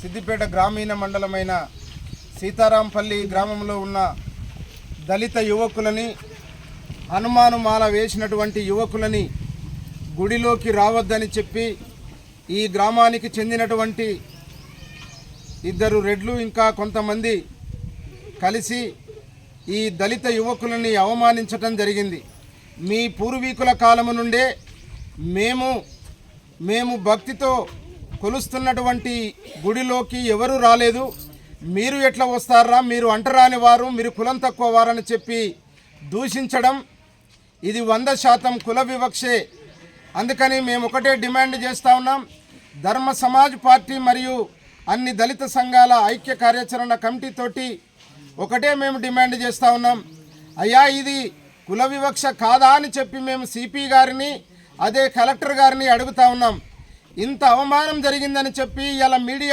సిద్దిపేట గ్రామీణ మండలమైన సీతారాంపల్లి గ్రామంలో ఉన్న దళిత యువకులని హనుమాను మాల వేసినటువంటి యువకులని గుడిలోకి రావద్దని చెప్పి ఈ గ్రామానికి చెందినటువంటి ఇద్దరు రెడ్లు ఇంకా కొంతమంది కలిసి ఈ దళిత యువకులని అవమానించటం జరిగింది. మీ పూర్వీకుల కాలము నుండే మేము మేము భక్తితో కొలుస్తున్నటువంటి గుడిలోకి ఎవరు రాలేదు. మీరు ఎట్లా వస్తారా? మీరు అంటరాని వారు మీరు కులం తక్కువ వారని చెప్పి దూషించడం ఇది వంద శాతం కుల వివక్షే. అందుకని మేము ఒకటే డిమాండ్ చేస్తూ ఉన్నాం. ధర్మ సమాజ్ పార్టీ మరియు అన్ని దళిత సంఘాల ఐక్య కార్యాచరణ కమిటీతోటి ఒకటే మేము డిమాండ్ చేస్తూ ఉన్నాం. అయ్యా ఇది కుల వివక్ష కాదా అని చెప్పి మేము సిపి గారిని అదే కలెక్టర్ గారిని అడుగుతా ఉన్నాం. ఇంత అవమానం జరిగిందని చెప్పి ఇలా మీడియా